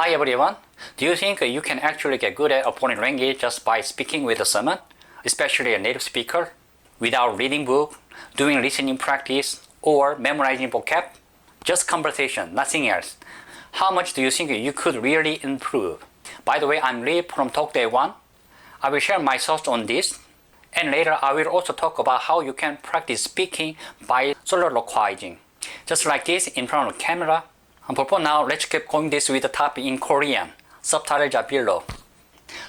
Hi everyone. Do you think you can actually get good at opponent language just by speaking with someone, especially a native speaker, without reading book, doing listening practice, or memorizing vocab? Just conversation, nothing else. How much do you think you could really improve? By the way, I'm Lee from Talk Day 1. I will share my thoughts on this. And later, I will also talk about how you can practice speaking by soliloquizing. Just like this in front of the camera. But for now, let's keep going this with the topic in Korean. Are below.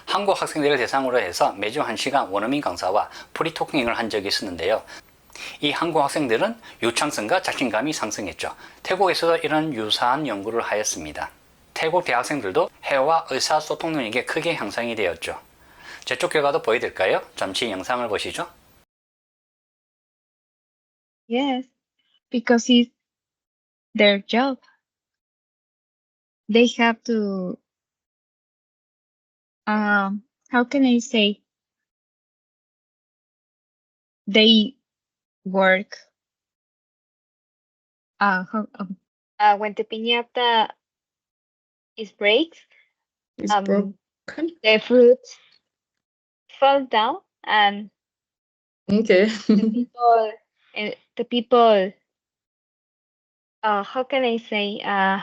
한국 학생들을 대상으로 해서 매주 1시간 원어민 강사와 프리토킹을 한 적이 있었는데요. 이 한국 학생들은 유창성과 자신감이 상승했죠. 태국에서도 이런 유사한 연구를 하였습니다. 태국 대학생들도 해와 의사소통 능력이 크게 향상이 되었죠. 제쪽 결과도 보여드릴까요? 잠시 영상을 보시죠. Yes, because it's their job. They have to, um, how can I say? They work. Uh, how, um, uh, when the piñata is breaks, It's um, broken. the fruits fall down and Okay. the people eh, the people uh how can i say uh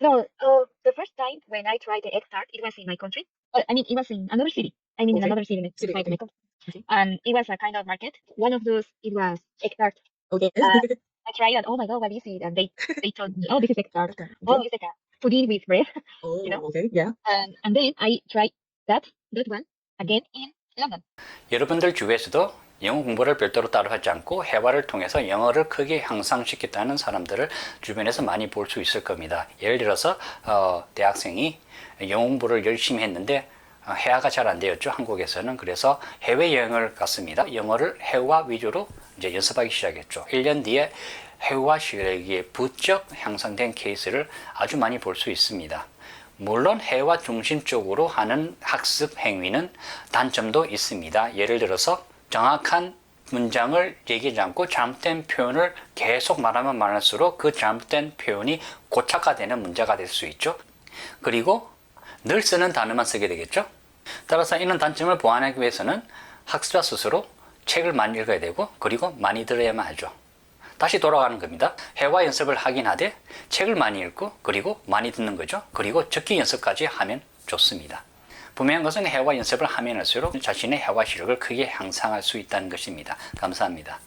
no oh the first time when i tried the egg tart it was in my country uh, i mean it was in another city i mean in Okay. another city next City, to my okay. country. Okay. and it was a kind of market one of those it was egg tart okay. Uh, i tried it oh my god what is it and they they told me oh this is egg tart okay. oh it's like a pudding with bread Oh, you know? okay. Yeah. and and then i tried that that one again in london 여러분들 주위에서도 영어 공부를 별도로 따로 하지 않고 회화를 통해서 영어를 크게 향상시켰다는 사람들을 주변에서 많이 볼 수 있을 겁니다. 예를 들어서 어, 대학생이 영어 공부를 열심히 했는데 어, 회화가 잘 안 되었죠 한국에서는 그래서 해외 여행을 갔습니다. 영어를 회화 위주로 이제 연습하기 시작했죠. 1년 뒤에 회화 실력이 부쩍 향상된 케이스를 아주 많이 볼 수 있습니다. 물론 해와 중심적으로 하는 학습 행위는 단점도 있습니다. 예를 들어서 정확한 문장을 얘기하지 않고 잘못된 표현을 계속 말하면 말할수록 그 잘못된 표현이 고착화되는 문제가 될 수 있죠. 그리고 늘 쓰는 단어만 쓰게 되겠죠. 따라서 이런 단점을 보완하기 위해서는 학습자 스스로 책을 많이 읽어야 되고 그리고 많이 들어야만 하죠. 다시 돌아가는 겁니다. 회화 연습을 하긴 하되 책을 많이 읽고 그리고 많이 듣는 거죠. 그리고 적기 연습까지 하면 좋습니다. 분명한 것은 회화 연습을 하면 할수록 자신의 회화 실력을 크게 향상할 수 있다는 것입니다. 감사합니다.